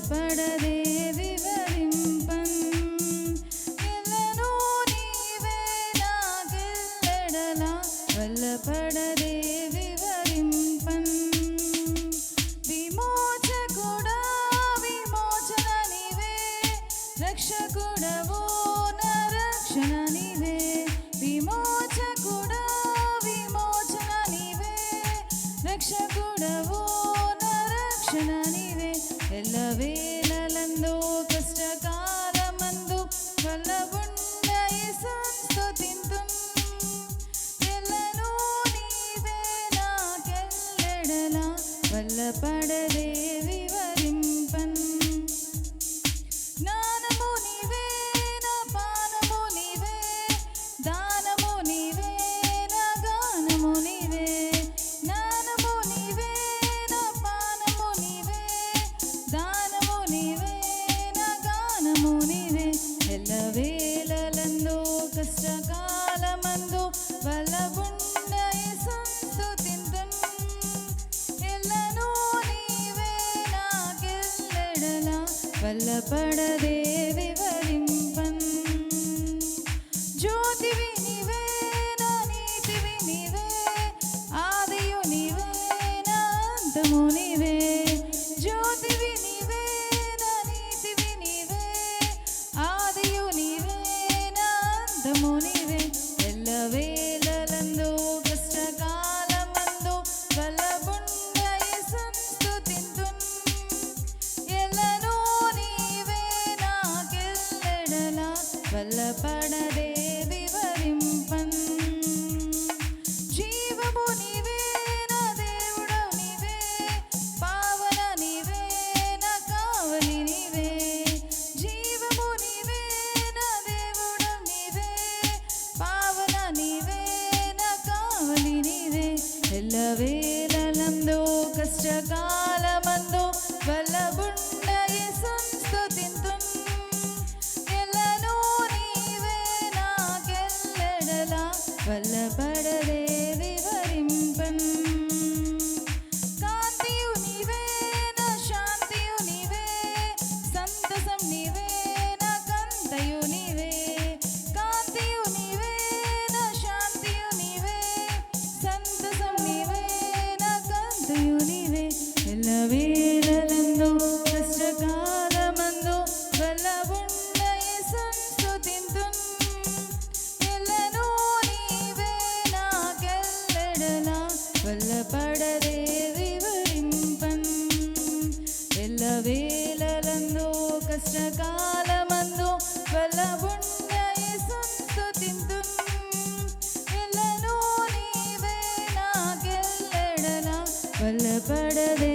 బాధపడదే వివరింపం ఎల్లనూ నీవే నాకెల్లడలా వల్లపడదే వివరింపం విమోచకుడా విమోచన నీవే రక్షకుడవు నీవే ఎల్లవేళలందు కష్టకాలమందు వల్లగుండ స్తుతింతు ఎల్లను నీవే నాకెల్లెడలా వల్ల పడదేవి வல்லப்படதே கவலைப்படவே வல்லபடவே వల్లపడదే వివరింపన్ ఎల్లవేళలందు కష్టకాలమందు వల్లబుండై సంతుతింతు ఎల్లను నీవే నాకెల్లడన? వల్లపడదే